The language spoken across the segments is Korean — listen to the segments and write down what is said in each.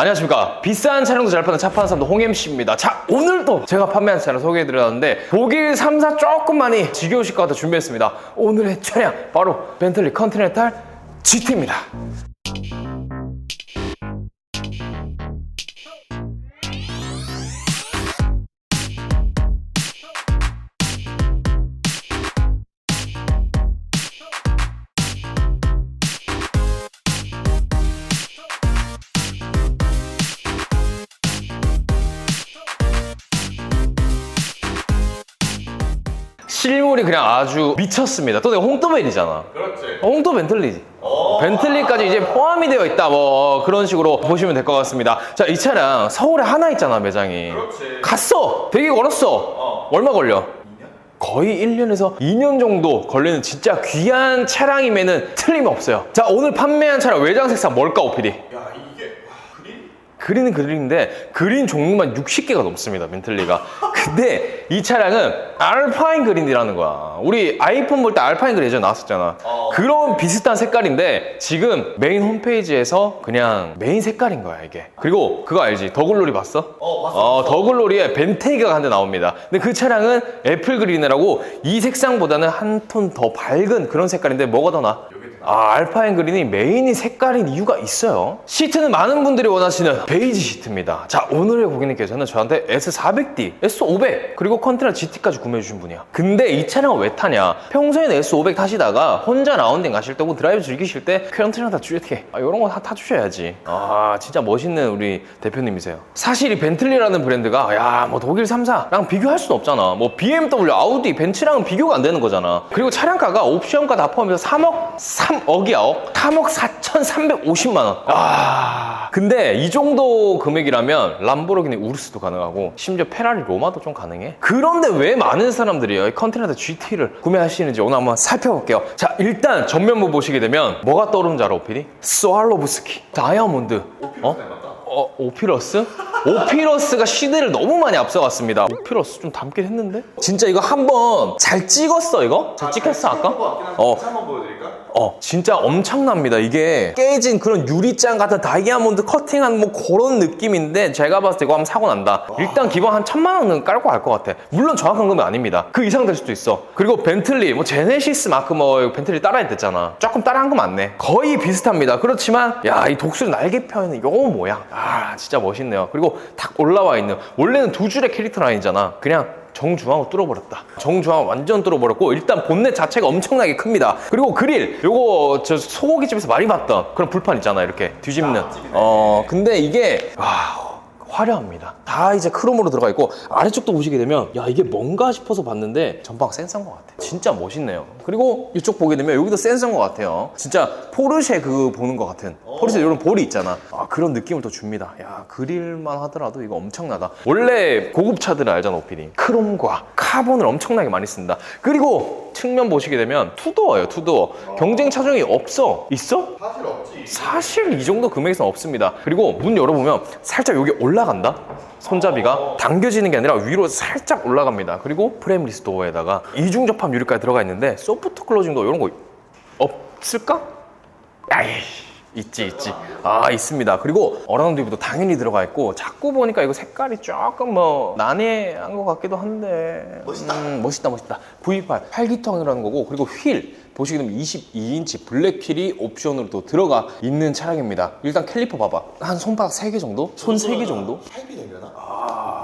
안녕하십니까. 비싼 차량도 잘 파는 차 파는 사람도 홍MC입니다. 자 오늘도 제가 판매한 차량 소개해드렸는데 독일 3사 조금 많이 지겨우실 것 같아 준비했습니다. 오늘의 차량 바로 벤틀리 컨티넨탈 GT입니다 실물이 그냥 아주 미쳤습니다. 또 내가 홍토벤이잖아. 그렇지. 홍토 벤틀리지. 벤틀리까지 이제 포함이 되어 있다. 뭐 그런 식으로 보시면 될 것 같습니다. 자 이 차량 서울에 하나 있잖아 매장이. 그렇지. 갔어. 되게 걸었어. 얼마 걸려? 거의 1년에서 2년 정도 걸리는 진짜 귀한 차량임에는 틀림없어요. 자 오늘 판매한 차량 외장 색상 뭘까 오피디? 야 이게 와, 그린? 그린은 그린인데 그린 종류만 60개가 넘습니다 벤틀리가 근데 이 차량은 알파인 그린이라는 거야 우리 아이폰 볼 때 알파인 그린 예전에 나왔었잖아 어. 그런 비슷한 색깔인데 지금 메인 홈페이지에서 그냥 메인 색깔인 거야 이게 그리고 그거 알지 더글로리 봤어? 어, 봤어, 어. 더글로리에 벤테이가 한 대 나옵니다 근데 그 차량은 애플 그린이라고 이 색상보다는 한 톤 더 밝은 그런 색깔인데 뭐가 더 나아? 아, 알파인 그린이 메인이 색깔인 이유가 있어요. 시트는 많은 분들이 원하시는 베이지 시트입니다. 자, 오늘의 고객님께서는 저한테 S400D, S500, 그리고 컨테너 GT까지 구매해주신 분이야. 근데 이 차량을 왜 타냐? 평소에는 S500 타시다가 혼자 라운딩 가실 때, 혹은 드라이브 즐기실 때, 컨테너 다 GT, 아, 이런 거 다 타주셔야지. 아, 진짜 멋있는 우리 대표님이세요. 사실 이 벤틀리라는 브랜드가, 야, 뭐 독일 3사랑 비교할 수는 없잖아. 뭐 BMW, 아우디, 벤츠랑은 비교가 안 되는 거잖아. 그리고 차량가가 옵션가 다 포함해서 3억 3억이야 억 3억 4,350만 원. 아. 근데 이 정도 금액이라면 람보르기니 우르스도 가능하고 심지어 페라리 로마도 좀 가능해. 그런데 왜 많은 사람들이 이 컨테너드 GT를 구매하시는지 오늘 한번 살펴볼게요. 자, 일단 전면부 보시게 되면 뭐가 떠오르는 줄 알아, 오피디? 스왈로브스키, 다이아몬드. 어? 어, 오피러스? 오피러스가 시대를 너무 많이 앞서갔습니다. 오피러스 좀 닮긴 했는데? 진짜 이거 한번 잘 찍었어, 이거? 잘 찍혔어, 아까? 어. 어, 한번 보여드릴까? 어, 진짜 엄청납니다. 이게 깨진 그런 유리잔 같은 다이아몬드 커팅한 뭐 그런 느낌인데 제가 봤을 때 이거 하면 사고 난다. 일단 기본 한 천만 원은 깔고 갈 것 같아. 물론 정확한 금액 아닙니다. 그 이상 될 수도 있어. 그리고 벤틀리, 뭐 제네시스 마크 뭐 벤틀리 따라했댔잖아. 조금 따라한 거 맞네. 거의 비슷합니다. 그렇지만 야, 이 독수리 날개 펴있는 요 모양. 아, 진짜 멋있네요. 그리고 탁 올라와 있는 원래는 두 줄의 캐릭터 라인이잖아. 그냥 정중앙으로 뚫어버렸다. 정중앙 완전 뚫어버렸고 일단 본넷 자체가 엄청나게 큽니다. 그리고 그릴 요거 저 소고기집에서 많이 봤던 그런 불판 있잖아 이렇게 뒤집는. 어 근데 이게 와 화려합니다. 다 이제 크롬으로 들어가 있고 아래쪽도 보시게 되면 야 이게 뭔가 싶어서 봤는데 전방 센서인 것 같아. 진짜 멋있네요. 그리고 이쪽 보게 되면 여기도 센서인 것 같아요. 진짜 포르쉐 그 보는 것 같은 포르쉐 이런 볼이 있잖아. 아 그런 느낌을 또 줍니다. 야 그릴만 하더라도 이거 엄청나다. 원래 고급 차들은 알잖아 오피디. 크롬과 카본을 엄청나게 많이 쓴다. 그리고 측면 보시게 되면 투도어예요 투도어. 경쟁 차종이 없어. 있어? 사실 없지. 사실 이 정도 금액에서는 없습니다. 그리고 문 열어보면 살짝 여기 올라간다? 손잡이가 당겨지는 게 아니라 위로 살짝 올라갑니다. 그리고 프레임 리스 도어에다가 이중 접합 유리까지 들어가 있는데 소프트 클로징도 이런 거 없을까? 아이 있지 있지 아 있습니다 그리고 어라운드 뷰도 당연히 들어가 있고 자꾸 보니까 이거 색깔이 조금 뭐 난해한 것 같기도 한데 멋있다. 음, 멋있다 멋있다 V8 8기통이라는 거고 그리고 휠 보시게 되면 22인치 블랙 휠이 옵션으로 또 들어가 있는 차량입니다 일단 캘리퍼 봐봐 한 손바닥 3개 정도? 손 3개 정도? 8비 되려나?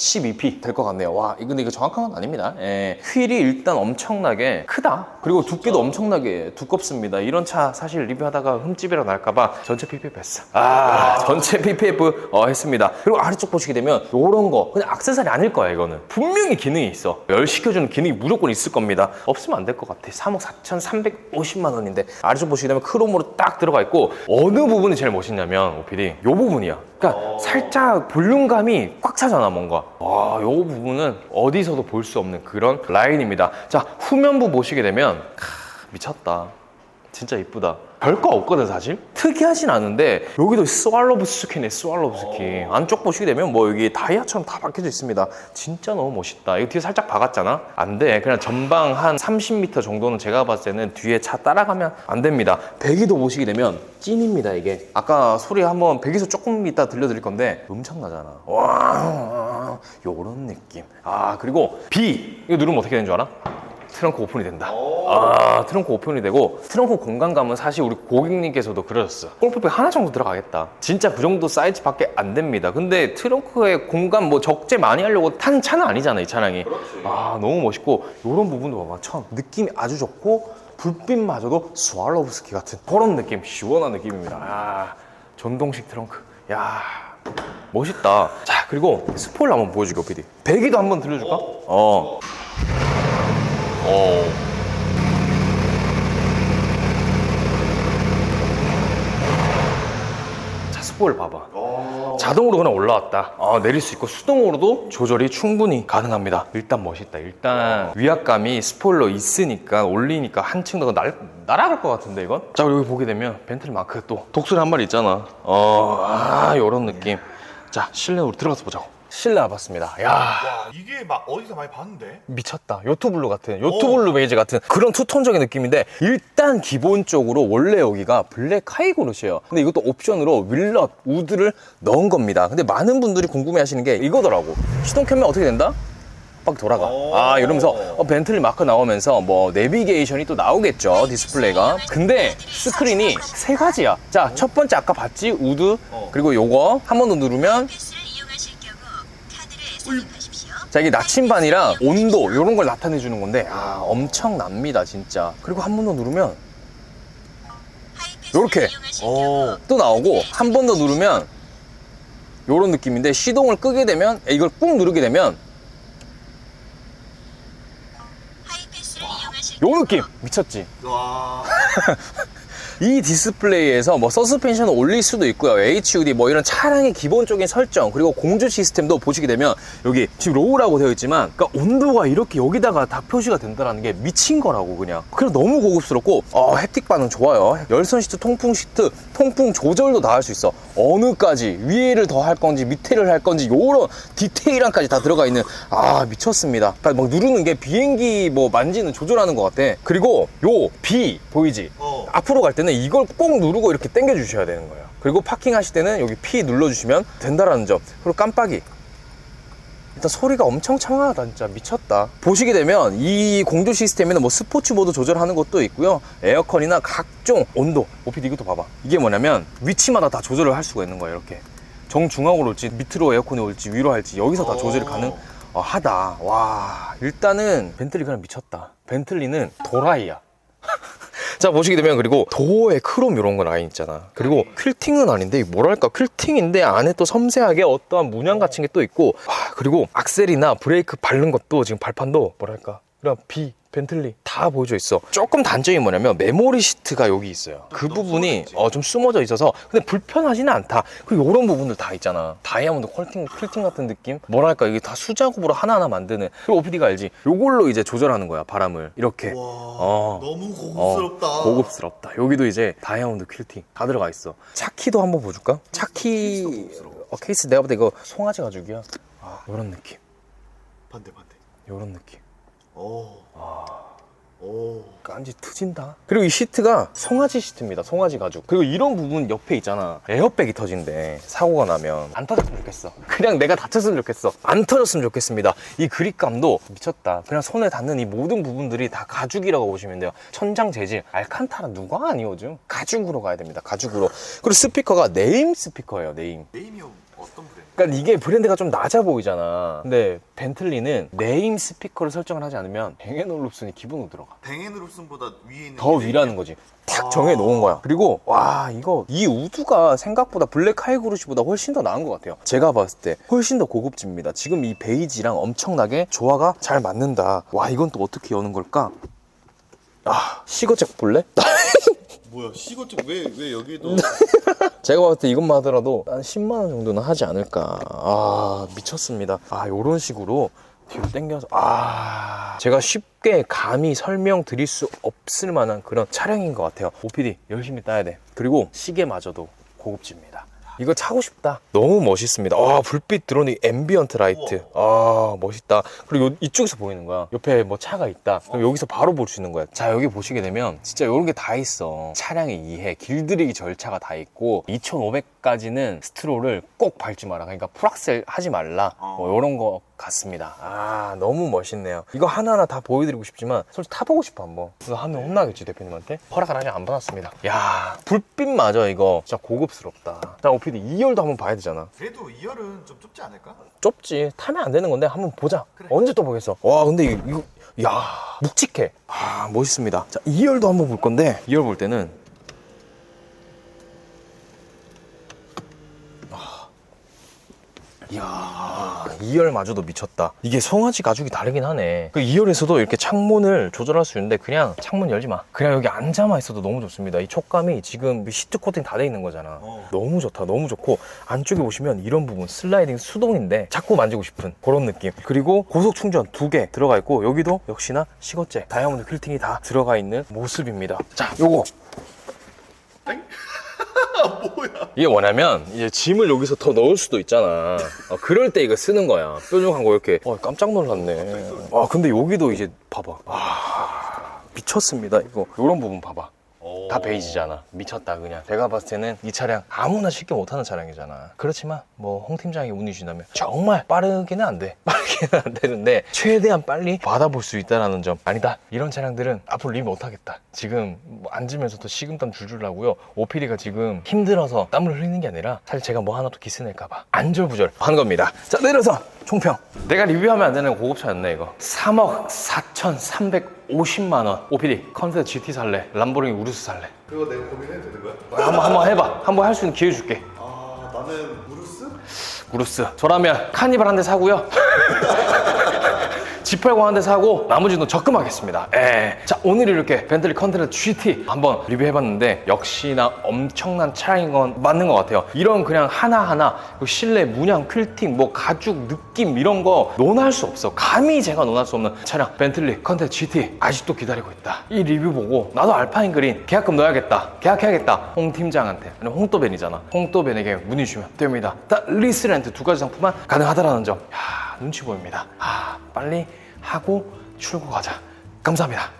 12P 될 것 같네요. 와, 이건 이거 정확한 건 아닙니다. 예. 휠이 일단 엄청나게 크다. 그리고 두께도 엄청나게 두껍습니다. 이런 차 사실 리뷰하다가 흠집이라 날까봐 전체 PPF 했어. 아, 전체 PPF 어, 했습니다. 그리고 아래쪽 보시게 되면 이런 거 그냥 악세사리 아닐 거야 이거는. 분명히 기능이 있어. 열 시켜주는 기능이 무조건 있을 겁니다. 없으면 안 될 것 같아. 3억 4,350만 원인데 아래쪽 보시게 되면 크롬으로 딱 들어가 있고 어느 부분이 제일 멋있냐면 오피디 이 부분이야. 그러니까 살짝 볼륨감이 꽉 차잖아 뭔가. 와, 요 부분은 어디서도 볼 수 없는 그런 라인입니다. 자 후면부 보시게 되면 캬, 미쳤다. 진짜 이쁘다 별거 없거든 사실. 특이하진 않은데 여기도 스왈로브스키네 스왈로브스키. 안쪽 보시게 되면 뭐 여기 다이아처럼 다 박혀져 있습니다. 진짜 너무 멋있다. 이거 뒤에 살짝 박았잖아? 안돼. 그냥 전방 한 30m 정도는 제가 봤을 때는 뒤에 차 따라가면 안 됩니다. 배기도 보시게 되면 찐입니다 이게. 아까 소리 한번 배기소 조금 이따 들려드릴 건데 엄청나잖아. 와 요런 느낌. 아 그리고 B. 이거 누르면 어떻게 되는 줄 알아? 트렁크 오픈이 된다. 아, 트렁크 오픈이 되고 트렁크 공간감은 사실 우리 고객님께서도 그러셨어. 골프백 하나 정도 들어가겠다. 진짜 그 정도 사이즈밖에 안 됩니다. 근데 트렁크에 공간 뭐 적재 많이 하려고 탄 차는 아니잖아, 이 차량이. 아, 너무 멋있고 이런 부분도 봐봐. 참 느낌이 아주 좋고 불빛마저도 스왈로브스키 같은 그런 느낌, 시원한 느낌입니다. 아, 전동식 트렁크. 야. 멋있다. 자, 그리고 스포일러 한번 보여줄게, PD. 배기도 한번 들려줄까? 어. 어. 자, 스포일 봐봐. 자동으로 그냥 올라왔다. 아, 내릴 수 있고 수동으로도 조절이 충분히 가능합니다. 일단 멋있다. 일단 위압감이 스포일러 있으니까 올리니까 한층 더 날, 날아갈 것 같은데 이건? 자, 여기 보게 되면 벤틀 마크 또 독수리 한 마리 있잖아. 어, 아, 요런 느낌. 자, 실내 우리 들어가서 보자고. 실내 와봤습니다. 야. 와 이게 막 어디서 많이 봤는데? 미쳤다. 요트블루 같은, 요트블루 베이지 같은 그런 투톤적인 느낌인데 일단 기본적으로 원래 여기가 블랙 하이그로시예요. 근데 이것도 옵션으로 윌럿, 우드를 넣은 겁니다. 근데 많은 분들이 궁금해하시는 게 이거더라고. 시동 켜면 어떻게 된다? 빡 돌아가. 오. 아 이러면서 어, 벤틀리 마크 나오면서 뭐 내비게이션이 또 나오겠죠 디스플레이가. 근데 스크린이 세 가지야. 자 첫 번째 아까 봤지 우드 그리고 요거 한 번 더 누르면 패스를 이용하실 경우 자 이게 나침반이랑 온도 이런 걸 나타내 주는 건데 아 엄청납니다 진짜 그리고 한 번 더 누르면 요렇게. 오. 경우 또 나오고 한 번 더 누르면 요런 느낌인데 시동을 끄게 되면 이걸 꾹 누르게 되면 요 느낌 미쳤지 와. 이 디스플레이에서 뭐 서스펜션을 올릴 수도 있고요. HUD 뭐 이런 차량의 기본적인 설정 그리고 공조 시스템도 보시게 되면 여기 지금 로우라고 되어 있지만 그러니까 온도가 이렇게 여기다가 다 표시가 된다는 게 미친 거라고 그냥. 그래서 너무 고급스럽고 어, 햅틱 반응 좋아요. 열선 시트, 통풍 시트, 통풍 조절도 다 할 수 있어. 어느까지 위에를 더 할 건지 밑에를 할 건지 요런 디테일함까지 다 들어가 있는 아 미쳤습니다. 그러니까 막 누르는 게 비행기 뭐 만지는 조절하는 것 같아. 그리고 요 B 보이지? 어. 앞으로 갈 때는 이걸 꼭 누르고 이렇게 당겨 주셔야 되는 거예요. 그리고 파킹 하실 때는 여기 P 눌러 주시면 된다라는 점. 그리고 깜빡이. 일단 소리가 엄청 청아하다 진짜 미쳤다 보시게 되면 이 공조 시스템에는 뭐 스포츠 모드 조절하는 것도 있고요 에어컨이나 각종 온도 오피디 이것도 봐봐 이게 뭐냐면 위치마다 다 조절을 할 수가 있는 거예요 이렇게 정중앙으로 올지 밑으로 에어컨이 올지 위로 할지 여기서 다 조절이 오. 가능 하다 와 일단은 벤틀리 그냥 미쳤다 벤틀리는 도라이야 자 보시게 되면 그리고 도어에 크롬 이런 거 라인 있잖아. 그리고 퀼팅은 아닌데 뭐랄까? 퀼팅인데 안에 또 섬세하게 어떠한 문양 같은 게 또 있고 와, 그리고 악셀이나 브레이크 밟는 것도 지금 발판도 뭐랄까 그냥 비 벤틀리 다 보여져 있어 조금 단점이 뭐냐면 메모리 시트가 여기 있어요 그 부분이. 어, 좀 숨어져 있어서 근데 불편하지는 않다 그리고 이런 부분들 다 있잖아 다이아몬드 퀄팅 퀼팅 같은 느낌 뭐랄까 이게 다 수작업으로 하나하나 만드는 그리고 OPD가 알지 요걸로 이제 조절하는 거야 바람을 이렇게 와. 어. 너무 고급스럽다. 어, 고급스럽다. 여기도 이제 다이아몬드 퀼팅 다 들어가 있어. 차키도 한번 보여줄까? 차키 어, 케이스 내가 볼 때 이거 송아지 가죽이야. 아, 이런 느낌, 반대 반대. 이런 느낌. 오. 오. 깐지 트진다. 그리고 이 시트가 송아지 시트입니다. 송아지 가죽. 그리고 이런 부분 옆에 있잖아. 에어백이 터진대. 사고가 나면 안 터졌으면 좋겠어. 그냥 내가 다쳤으면 좋겠어. 안 터졌으면 좋겠습니다. 이 그립감도 미쳤다. 그냥 손에 닿는 이 모든 부분들이 다 가죽이라고 보시면 돼요. 천장 재질, 알칸타라 누가 아니 요즘? 가죽으로 가야 됩니다. 가죽으로. 그리고 스피커가 네임 스피커예요. 네임. 네임이 어떤 브랜드? 그러니까 이게 브랜드가 좀 낮아 보이잖아. 근데 벤틀리는 네임 스피커를 설정을 하지 않으면 뱅앤올룹슨이 기본으로 들어가. 뱅앤룹슨보다 위에 있는 더 게 위라는 거지. 탁 아. 정해 놓은 거야. 그리고 와 이거 이 우드가 생각보다 블랙 하이그루시보다 훨씬 더 나은 것 같아요. 제가 봤을 때 훨씬 더 고급집니다. 지금 이 베이지랑 엄청나게 조화가 잘 맞는다. 와 이건 또 어떻게 여는 걸까? 아 시거잭 볼래? 뭐야 시거증 왜왜 여기도? 제가 봤을 때 이것만 하더라도 한 10만 원 정도는 하지 않을까. 아 미쳤습니다. 아 이런 식으로 뒤로 당겨서 아. 제가 쉽게 감히 설명드릴 수 없을 만한 그런 차량인 것 같아요. OPD 열심히 따야 돼. 그리고 시계마저도 고급집니다 이거 차고 싶다. 너무 멋있습니다. 아 불빛 들어오니 앰비언트 라이트. 아 멋있다. 그리고 요- 이쪽에서 보이는 거야. 옆에 뭐 차가 있다. 그럼 여기서 바로 볼 수 있는 거야. 자 여기 보시게 되면 진짜 이런 게 다 있어. 차량의 이해 길들이기 절차가 다 있고 2500까지는 스트롤을 꼭 밟지 마라. 그러니까 풀악셀 하지 말라. 뭐 이런 거 같습니다. 아 너무 멋있네요. 이거 하나하나 다 보여드리고 싶지만 솔직히 타보고 싶어 한번. 이거 하면 혼나겠지 대표님한테? 허락을 아직 안 받았습니다. 야 불빛마저 이거. 진짜 고급스럽다. 자 OPD 2열도 한번 봐야 되잖아. 그래도 2열은 좀 좁지 않을까? 좁지. 타면 안 되는 건데 한번 보자. 언제 또 보겠어? 와 근데 이거, 이거 야 묵직해. 아 멋있습니다. 자 2열도 한번 볼 건데 2열 볼 때는 이야 2열마저도 미쳤다. 이게 송아지 가죽이 다르긴 하네. 그 2열에서도 이렇게 창문을 조절할 수 있는데 그냥 창문 열지 마. 그냥 여기 앉아만 있어도 너무 좋습니다. 이 촉감이 지금 시트 코팅 다 돼 있는 거잖아. 어. 너무 좋다 너무 좋고 안쪽에 보시면 이런 부분 슬라이딩 수동인데 자꾸 만지고 싶은 그런 느낌. 그리고 고속 충전 두 개 들어가 있고 여기도 역시나 시거제 다이아몬드 퀼팅이 다 들어가 있는 모습입니다. 자 요거 이게 뭐냐면 이제 짐을 여기서 더 넣을 수도 있잖아. 어, 그럴 때 이거 쓰는 거야. 뾰족한 거 이렇게. 어, 깜짝 놀랐네. 아 근데 여기도 이제 봐봐. 아 미쳤습니다 이거. 이런 부분 봐봐. 다 베이지잖아. 미쳤다 그냥. 제가 봤을 때는 이 차량 아무나 쉽게 못하는 차량이잖아. 그렇지만 뭐 홍 팀장이 운이 주신다면 정말 빠르게는 안 돼. 빠르게는 안 되는데 최대한 빨리 받아볼 수 있다는 점. 아니다. 이런 차량들은 앞으로 리뷰 못하겠다. 지금 뭐 앉으면서도 식은땀 줄줄 나고요. OPD가 지금 힘들어서 땀을 흘리는 게 아니라 사실 제가 뭐 하나 또 기스 낼까봐 안절부절 하는 겁니다. 자 내려서 총평. 내가 리뷰하면 안 되는 고급차였네 이거. 3억 4,350만 원. OPD 컨셉 GT 살래. 람보르기 우르스 살래. 그거 내가 고민해도 되는 거야? 한번 한번 해봐. 한번 할 수 있는 기회 줄게. 아 나는 우루스? 우르스. 저라면 카니발 한 대 사고요. G80 한대 사고 나머지는 적금하겠습니다. 예. 자 오늘 이렇게 벤틀리 컨테너 GT 한번 리뷰해봤는데 역시나 엄청난 차량인 건 맞는 것 같아요. 이런 그냥 하나하나 그 실내 문양 퀼팅 뭐 가죽 느낌 이런 거 논할 수 없어. 감히 제가 논할 수 없는 차량 벤틀리 컨테너 GT 아직도 기다리고 있다. 이 리뷰 보고 나도 알파인 그린 계약금 넣어야겠다. 계약해야겠다. 홍 팀장한테 아니 홍또벤이잖아. 홍또벤에게 문의 주시면 됩니다. 다 리스렌트 두 가지 상품만 가능하다라는 점. 야 눈치 보입니다. 아 빨리 하고 출고 가자. 감사합니다.